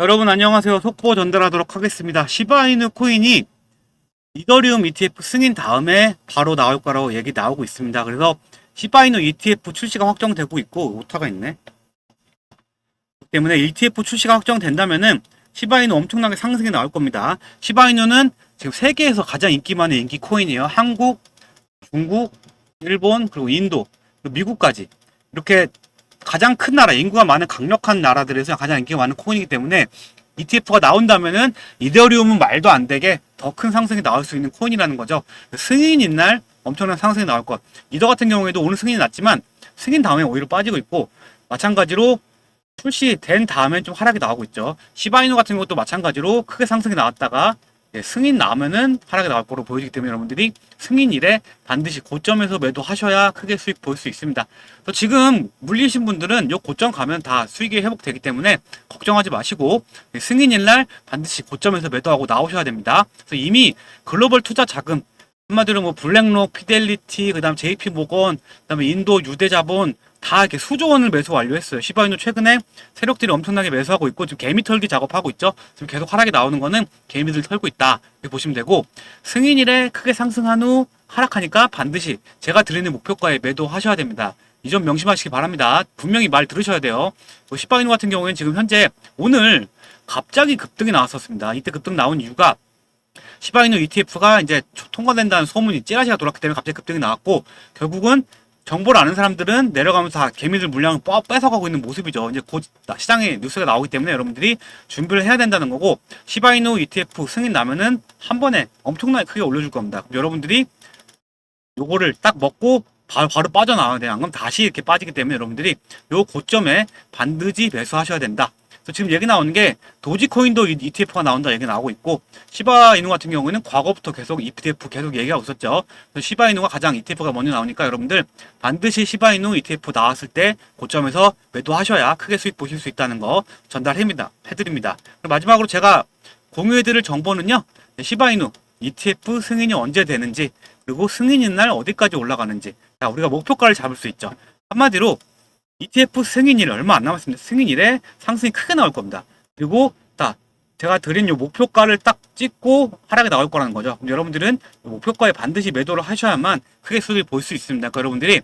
여러분 안녕하세요. 속보 전달하도록 하겠습니다. 시바이누 코인이 이더리움 ETF 승인 다음에 바로 나올 거라고 얘기 나오고 있습니다. 그래서 시바이누 ETF 출시가 확정되고 있고 오타가 있네. 때문에 ETF 출시가 확정된다면은 시바이누 엄청나게 상승이 나올 겁니다. 시바이누는 지금 세계에서 가장 인기 많은 인기 코인이에요. 한국, 중국, 일본, 그리고 인도, 그리고 미국까지 이렇게 가장 큰 나라, 인구가 많은 강력한 나라들에서 가장 인기가 많은 코인이기 때문에 ETF가 나온다면은 이더리움은 말도 안 되게 더 큰 상승이 나올 수 있는 코인이라는 거죠. 승인인 날 엄청난 상승이 나올 것. 이더 같은 경우에도 오늘 승인이 났지만 승인 다음에 오히려 빠지고 있고 마찬가지로 출시된 다음에 좀 하락이 나오고 있죠. 시바이누 같은 경우도 마찬가지로 크게 상승이 나왔다가 예, 승인 나면은 나올 거로 보여지기 때문에 여러분들이 승인일에 반드시 고점에서 매도하셔야 크게 수익 볼 수 있습니다. 그래서 지금 물리신 분들은 요 고점 가면 다 수익이 회복되기 때문에 걱정하지 마시고 예, 승인일 날 반드시 고점에서 매도하고 나오셔야 됩니다. 그래서 이미 글로벌 투자 자금 한마디로 뭐 블랙록, 피델리티, 그다음 JP 모건, 그다음에 인도 유대자본 다 이렇게 수조 원을 매수 완료했어요. 시바이누 최근에 세력들이 엄청나게 매수하고 있고 지금 개미 털기 작업하고 있죠. 지금 계속 하락이 나오는 거는 개미들 털고 있다 이렇게 보시면 되고 승인일에 크게 상승한 후 하락하니까 반드시 제가 드리는 목표가에 매도하셔야 됩니다. 이 점 명심하시기 바랍니다. 분명히 말 들으셔야 돼요. 뭐 시바이누 같은 경우에는 지금 현재 오늘 갑자기 급등이 나왔었습니다. 이때 급등 나온 이유가 시바이누 ETF가 이제 통과된다는 소문이 찌라시가 돌았기 때문에 갑자기 급등이 나왔고 결국은 정보를 아는 사람들은 내려가면서 다 개미들 물량을 빠- 뺏어가고 있는 모습이죠. 이제 곧 나- 시장에 뉴스가 나오기 때문에 여러분들이 준비를 해야 된다는 거고 시바이누 ETF 승인 나면은 한 번에 엄청나게 크게 올려줄 겁니다. 그럼 여러분들이 요거를 딱 먹고 바로, 바로 빠져나와야 돼요. 안 그러면 다시 이렇게 빠지기 때문에 여러분들이 요 고점에 반드시 매수하셔야 된다. 그래서 지금 얘기 나오는 게 도지코인도 ETF가 나온다 얘기 나오고 있고 시바 이누 같은 경우에는 과거부터 계속 ETF 계속 얘기하고 있었죠. 그래서 시바 이누가 가장 ETF가 먼저 나오니까 여러분들 반드시 시바 이누 ETF 나왔을 때 고점에서 매도하셔야 크게 수익 보실 수 있다는 거 전달합니다. 해드립니다. 마지막으로 제가 공유해드릴 정보는요. 시바이누 ETF 승인이 언제 되는지 그리고 승인인 날 어디까지 올라가는지 자, 우리가 목표가를 잡을 수 있죠. 한마디로 ETF 승인일 얼마 안 남았습니다. 승인일에 상승이 크게 나올 겁니다. 그리고 딱 제가 드린 요 목표가를 딱 찍고 하락이 나올 거라는 거죠. 여러분들은 이 목표가에 반드시 매도를 하셔야만 크게 수익을 볼 수 있습니다. 그러니까 여러분들이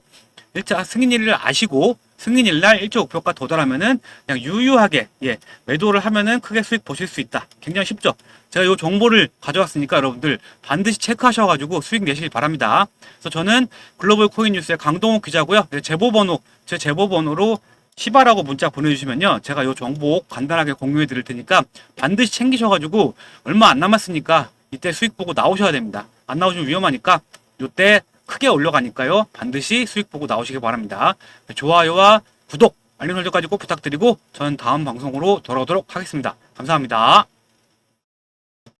일자 승인일을 아시고 승인일 날 일조 목표가 도달하면은 그냥 유유하게 예 매도를 하면은 크게 수익 보실 수 있다. 굉장히 쉽죠. 제가 요 정보를 가져왔으니까 여러분들 반드시 체크하셔가지고 수익 내시길 바랍니다. 그래서 저는 글로벌 코인 뉴스의 강동욱 기자고요. 네, 제보번호 제 제보번호로 시바라고 문자 보내주시면요. 제가 요 정보 간단하게 공유해 드릴 테니까 반드시 챙기셔가지고 얼마 안 남았으니까 이때 수익 보고 나오셔야 됩니다. 안 나오시면 위험하니까 요때 크게 올려가니까요. 반드시 수익 보고 나오시기 바랍니다. 좋아요와 구독, 알림 설정까지 꼭 부탁드리고 저는 다음 방송으로 돌아오도록 하겠습니다. 감사합니다.